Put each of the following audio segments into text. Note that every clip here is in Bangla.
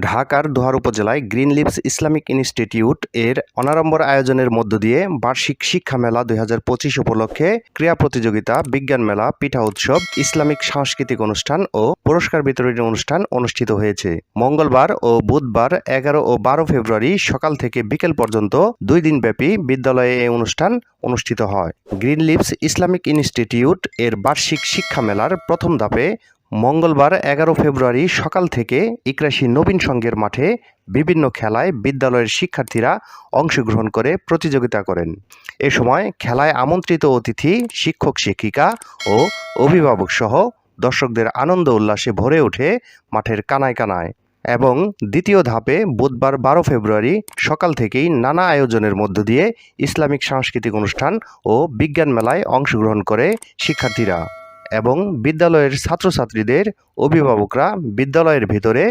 ঢাকার দোহার উপজেলায় গ্রিন লিভস ইসলামিক ইনস্টিটিউট এর অনারম্বর আয়োজনের মধ্য দিয়ে বার্ষিক শিক্ষা মেলা দুই হাজার পঁচিশ উপলক্ষে ক্রীড়া প্রতিযোগিতা, বিজ্ঞান মেলা, পিঠা উৎসব, ইসলামিক সাংস্কৃতিক অনুষ্ঠান ও পুরস্কার বিতরণী অনুষ্ঠান অনুষ্ঠিত হয়েছে। মঙ্গলবার ও বুধবার এগারো ও বারো ফেব্রুয়ারি সকাল থেকে বিকেল পর্যন্ত দুই দিনব্যাপী বিদ্যালয়ে এই অনুষ্ঠান অনুষ্ঠিত হয়। গ্রিন লিভস ইসলামিক ইনস্টিটিউট এর বার্ষিক শিক্ষা মেলার প্রথম ধাপে মঙ্গলবার এগারো ফেব্রুয়ারি সকাল থেকে ইকরাশি নবীন সংঘের মাঠে বিভিন্ন খেলায় বিদ্যালয়ের শিক্ষার্থীরা অংশগ্রহণ করে প্রতিযোগিতা করেন। এ সময় খেলায় আমন্ত্রিত অতিথি শিক্ষক, শিক্ষিকা ও অভিভাবক সহ দর্শকদের আনন্দ উল্লাসে ভরে ওঠে মাঠের কানায় কানায় এবং দ্বিতীয় ধাপে বুধবার বারো ফেব্রুয়ারি সকাল থেকেই নানা আয়োজনের মধ্য দিয়ে ইসলামিক সাংস্কৃতিক অনুষ্ঠান ও বিজ্ঞান মেলায় অংশগ্রহণ করে শিক্ষার্থীরা। এবং বিদ্যালয়ের ছাত্রছাত্রীদের অভিভাবকরা বিদ্যালয়ের ভিতরে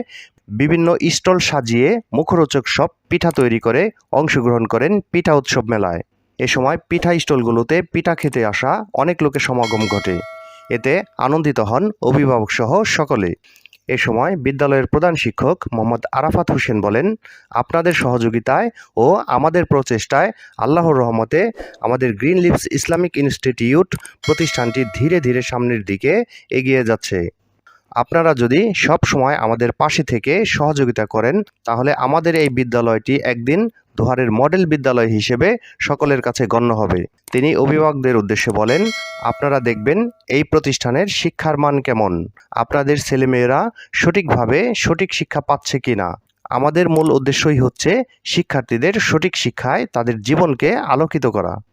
বিভিন্ন স্টল সাজিয়ে মুখরোচক সব পিঠা তৈরি করে অংশগ্রহণ করেন পিঠা উৎসব মেলায়। এ সময় পিঠা স্টলগুলোতে পিঠা খেতে আসা অনেক লোকের সমাগম ঘটে। এতে আনন্দিত হন অভিভাবক সহ সকলে। এ সময় বিদ্যালয়ের প্রধান শিক্ষক মোহাম্মদ আরাফাত হোসেন বলেন, আপনাদের সহযোগিতায় ও আমাদের প্রচেষ্টায় আল্লাহর রহমতে আমাদের গ্রিন লিভস ইসলামিক ইনস্টিটিউট প্রতিষ্ঠানটি ধীরে ধীরে সামনের দিকে এগিয়ে যাচ্ছে। আপনারা যদি সব সময় আমাদের পাশে থেকে সহযোগিতা করেন, তাহলে আমাদের এই বিদ্যালয়টি একদিন দোহারের মডেল বিদ্যালয় হিসেবে সকলের কাছে গণ্য হবে। তিনি অভিভাবকদের উদ্দেশ্যে বলেন, আপনারা দেখবেন এই প্রতিষ্ঠানের শিক্ষার মান কেমন? আপনাদের ছেলেমেয়েরা সঠিকভাবে সঠিক শিক্ষা পাচ্ছে কিনা? আমাদের মূল উদ্দেশ্যই হচ্ছে শিক্ষার্থীদের সঠিক শিক্ষায় তাদের জীবনকে আলোকিত করা।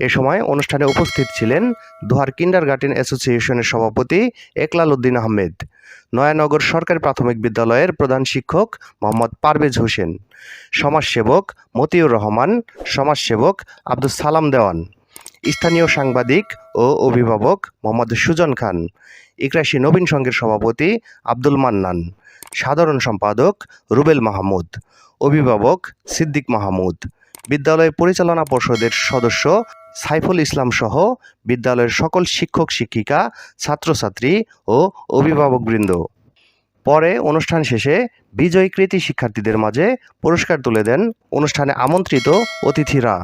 এ সময় অনুষ্ঠানে উপস্থিত ছিলেন দোহার কিন্ডার গার্ডেন অ্যাসোসিয়েশনের সভাপতি একলাল উদ্দিন আহমেদ, নয়ানগর সরকারি প্রাথমিক বিদ্যালয়ের প্রধান শিক্ষক মোহাম্মদ পারভেজ হোসেন, সমাজসেবক মতিউর রহমান, সমাজসেবক আব্দুল সালাম দেওয়ান, স্থানীয় সাংবাদিক ও অভিভাবক মোহাম্মদ সুজন খান, ইকরাশি নবীন সংঘের সভাপতি আব্দুল মান্নান, সাধারণ সম্পাদক রুবেল মাহমুদ, অভিভাবক সিদ্দিক মাহমুদ বিদ্যালয় পরিচালনা পর্ষদের সদস্য সাইফুল ইসলাম সহ বিদ্যালয়ের সকল শিক্ষক, শিক্ষিকা, ছাত্রছাত্রী ও অভিভাবকবৃন্দ। পরে অনুষ্ঠান শেষে বিজয়ী কৃতি শিক্ষার্থীদের মাঝে পুরস্কার তুলে দেন অনুষ্ঠানে আমন্ত্রিত অতিথিরা।